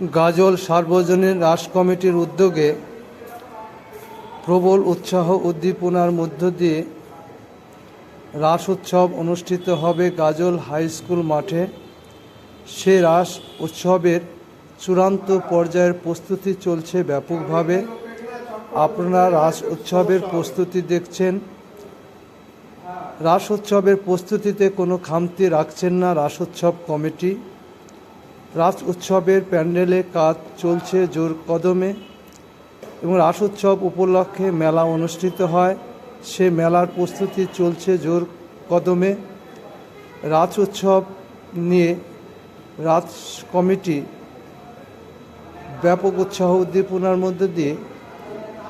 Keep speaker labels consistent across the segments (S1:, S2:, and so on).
S1: গাজল সার্বজনীন রাস কমিটির উদ্যোগে প্রবল উৎসাহ উদ্দীপনার মধ্য দিয়ে রাস উৎসব অনুষ্ঠিত হবে গাজল হাই স্কুল মাঠে। সে রাস উৎসবের চূড়ান্ত পর্যায়ের প্রস্তুতি চলছে ব্যাপকভাবে। আপনারা রাস উৎসবের প্রস্তুতি দেখছেন। রাস উৎসবের প্রস্তুতিতে কোনো খামতি রাখছেন না রাস উৎসব কমিটি। রাস উৎসবের প্যান্ডেলে কাজ চলছে জোর কদমে এবং রাস উৎসব উপলক্ষে মেলা অনুষ্ঠিত হয়। সে মেলার প্রস্তুতি চলছে জোর কদমে। রাস উৎসব নিয়ে রাজ কমিটি ব্যাপক উৎসাহ উদ্দীপনার মধ্যে দিয়ে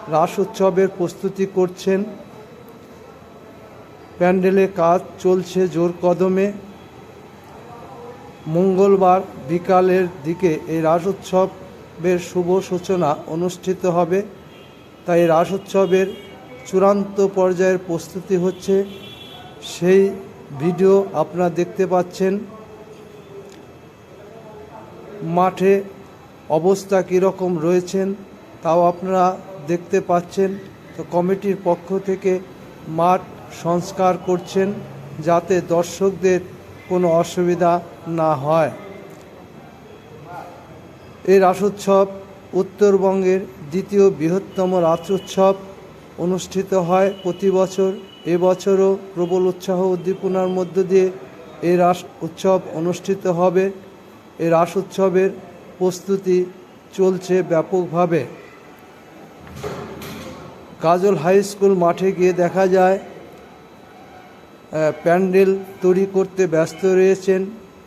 S1: রাস উৎসবের প্রস্তুতি করছেন। প্যান্ডেলে কাজ চলছে জোর কদমে। মঙ্গলবার বিকালের দিকে এই রাস উৎসবের শুভ সূচনা অনুষ্ঠিত হবে। তাই রাস উৎসবের চূড়ান্ত পর্যায়ের প্রস্তুতি হচ্ছে। সেই ভিডিও আপনারা দেখতে পাচ্ছেন। মাঠে অবস্থা কীরকম রয়েছেন তাও আপনারা দেখতে পাচ্ছেন। তো কমিটির পক্ষ থেকে মাঠ সংস্কার করছেন যাতে দর্শকদের কোনো অসুবিধা না হয়। এই রাস উৎসব উত্তরবঙ্গের দ্বিতীয় বৃহত্তম রাস উৎসব অনুষ্ঠিত হয় প্রতি বছর। এবছরও প্রবল উৎসাহ উদ্দীপনার মধ্য দিয়ে এই রাস উৎসব অনুষ্ঠিত হবে। এই রাস উৎসবের প্রস্তুতি চলছে ব্যাপকভাবে। কাজল হাই স্কুল মাঠে গিয়ে দেখা যায় প্যান্ডেল তৈরি করতে ব্যস্ত রয়েছেন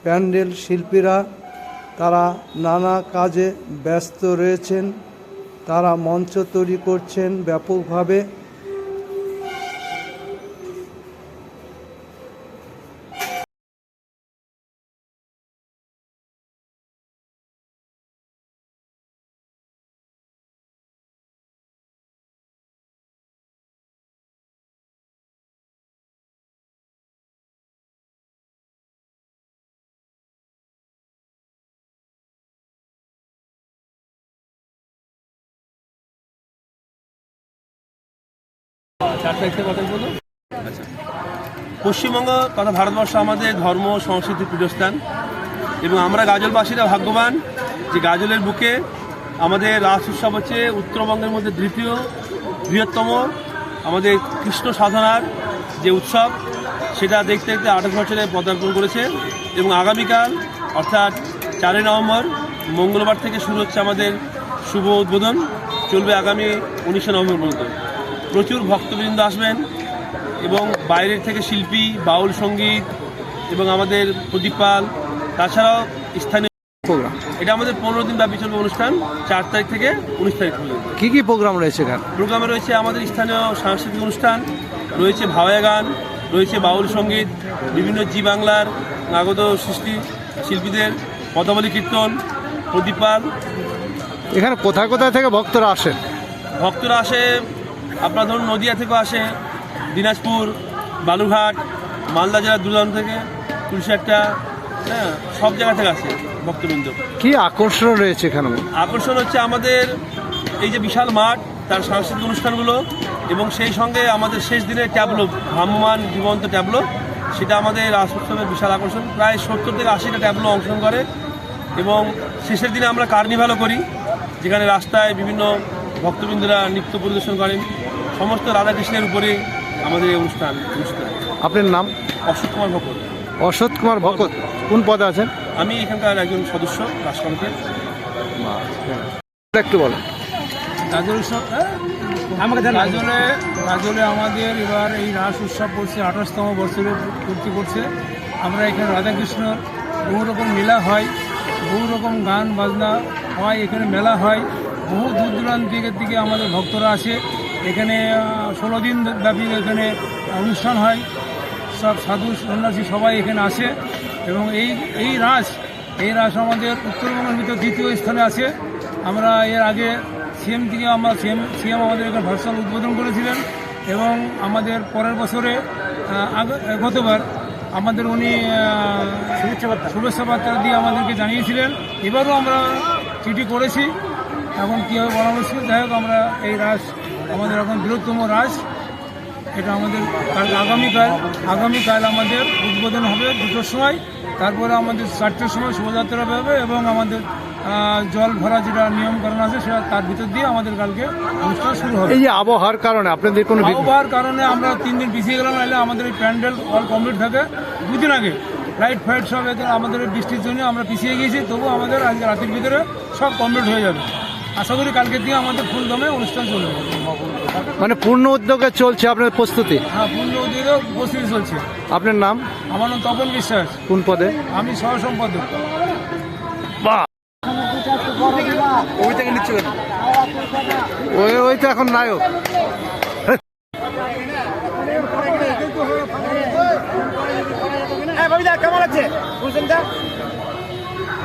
S1: প্যান্ডেল শিল্পীরা। তারা নানা কাজে ব্যস্ত রয়েছেন। তারা মঞ্চ তৈরি করছেন ব্যাপকভাবে।
S2: পশ্চিমবঙ্গ তথা ভারতবর্ষ আমাদের ধর্ম, সংস্কৃতি, পীঠস্থান। এবং আমরা গাজলবাসীরা ভাগ্যবান যে গাজলের বুকে আমাদের রাস উৎসব হচ্ছে উত্তরবঙ্গের মধ্যে দ্বিতীয় বৃহত্তম আমাদের কৃষ্ণ সাধনার যে উৎসব, সেটা দেখতে দেখতে আঠাশ বছরে পদার্পণ করেছে। এবং আগামীকাল, অর্থাৎ চারই নভেম্বর, মঙ্গলবার থেকে শুরু হচ্ছে আমাদের শুভ উদ্বোধন। চলবে আগামী উনিশে নভেম্বর পর্যন্ত। প্রচুর ভক্তবৃন্দ আসবেন এবং বাইরের থেকে শিল্পী বাউল সংগীত এবং আমাদের প্রদীপ পাল তাছাড়াও স্থানীয়
S1: প্রোগ্রাম।
S2: এটা আমাদের পনেরো দিন ব্যাপী চলবে অনুষ্ঠান চার তারিখ থেকে উনিশ তারিখ পর্যন্ত।
S1: কি কি প্রোগ্রাম রয়েছে এখানে?
S2: প্রোগ্রামে রয়েছে আমাদের স্থানীয় সাংস্কৃতিক অনুষ্ঠান রয়েছে ভাওয়া গান রয়েছে বাউল সংগীত বিভিন্ন জি বাংলার আগত সৃষ্টি শিল্পীদের পদাবলী কীর্তন প্রদীপ পাল।
S1: এখানে কোথায় কোথায় থেকে ভক্তরা আসেন?
S2: ভক্তরা আসে আপনার ধরুন নদিয়া থেকেও আসে দিনাজপুর বালুরঘাট মালদা জেলার দূরদূরান্ত থেকে তুলসিয়াট্টা হ্যাঁ সব জায়গা থেকে আসে ভক্তবৃন্দ।
S1: কি আকর্ষণ রয়েছে এখানে?
S2: আকর্ষণ হচ্ছে আমাদের এই যে বিশাল মাঠ তার সাংস্কৃতিক অনুষ্ঠানগুলো এবং সেই সঙ্গে আমাদের শেষ দিনের ট্যাবলো ভ্রাম্যমান জীবন্ত ট্যাবলো সেটা আমাদের রাস উৎসবের বিশাল আকর্ষণ। প্রায় সত্তর থেকে আশিটা ট্যাবলো অংশগ্রহণ করে এবং শেষের দিনে আমরা কার্নিভালও করি যেখানে রাস্তায় বিভিন্ন ভক্তবৃন্দরা নৃত্য পরিদর্শন করেন। সমস্ত রাধাকৃষ্ণের উপরে আমাদের এই অনুষ্ঠান অনুষ্ঠান
S1: আপনার নাম?
S2: অশোক কুমার ভকত।
S1: অসৎ কুমার ভকত। কোন পদে আছেন?
S2: আমি এখানকার একজন সদস্য রাস
S1: একটু বলেন।
S3: গাজল উৎসব গাজলে গাজলে আমাদের এবার এই রাস উৎসব পড়ছে আঠাশতম বছরে পূর্তি করছে। আমরা এখানে রাধাকৃষ্ণর বহু রকম মেলা হয় বহু রকম গান বাজনা হয় এখানে মেলা হয়। বহু দূর দূরান্ত দিকের দিকে আমাদের ভক্তরা আসে। এখানে ষোলো দিন ব্যাপী এখানে অনুষ্ঠান হয়। সব সাধু সন্ন্যাসী সবাই এখানে আসে এবং এই এই রাস এই রাস আমাদের উত্তরবঙ্গের ভিতর দ্বিতীয় স্থানে আছে। আমরা এর আগে সিএম থেকে আমরা সিএম সিএম আমাদের এখানে ভার্সাল উদ্বোধন করেছিলেন এবং আমাদের পরের বছরে গতবার আমাদের উনি শুভেচ্ছা বার্তা। শুভেচ্ছা বার্তা দিয়ে আমাদেরকে জানিয়েছিলেন। এবারও আমরা চিঠি করেছি এখন কীভাবে বলা মুশকিল যাই হোক আমরা এই রাস আমাদের এখন বৃহত্তম রাস এটা আমাদের কাল আগামীকাল আগামীকাল আমাদের উদ্বোধন হবে দুটোর সময়। তারপরে আমাদের চারটের সময় শোভাযাত্রা হবে এবং আমাদের জল ভরা যেটা নিয়ম নিয়মকরণ আছে সেটা তার ভিতর দিয়ে আমাদের কালকে অনুষ্ঠান শুরু হবে।
S1: এই যে আবহাওয়ার কারণে আপনাদের কোনো
S3: আবহাওয়ার কারণে আমরা তিন দিন পিছিয়ে গেলাম নাহলে আমাদের এই প্যান্ডেল অল কমপ্লিট থাকে। দুদিন আগে লাইট ফাইট সব এদের আমাদের বৃষ্টির জন্য আমরা পিছিয়ে গিয়েছি তবু আমাদের আজকে রাতের ভিতরে সব কমপ্লিট হয়ে যাবে। আশা করি কালকের দিয়ে আমাদের ফুল দমে অনুষ্ঠান চলবে।
S1: মানে পূর্ণ উদ্যোগে চলছে আপনার প্রস্তুতি?
S3: হ্যাঁ পূর্ণ উদ্যোগেও প্রস্তুতি চলছে।
S1: আপনার নাম?
S3: আমার নাম তপন বিশ্বাস।
S1: কোন পদে?
S3: আমি সহ সম্পাদক
S1: ওই থেকে নিচ্ছে কেন? ওই ওই তো এখন নায়ক।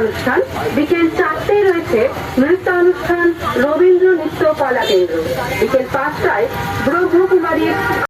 S4: অনুষ্ঠান। বিকেল চারটে রয়েছে নৃত্য অনুষ্ঠান রবীন্দ্র নৃত্য কলা কেন্দ্র। বিকেল পাঁচটায় ব্রহ্মকুমারীর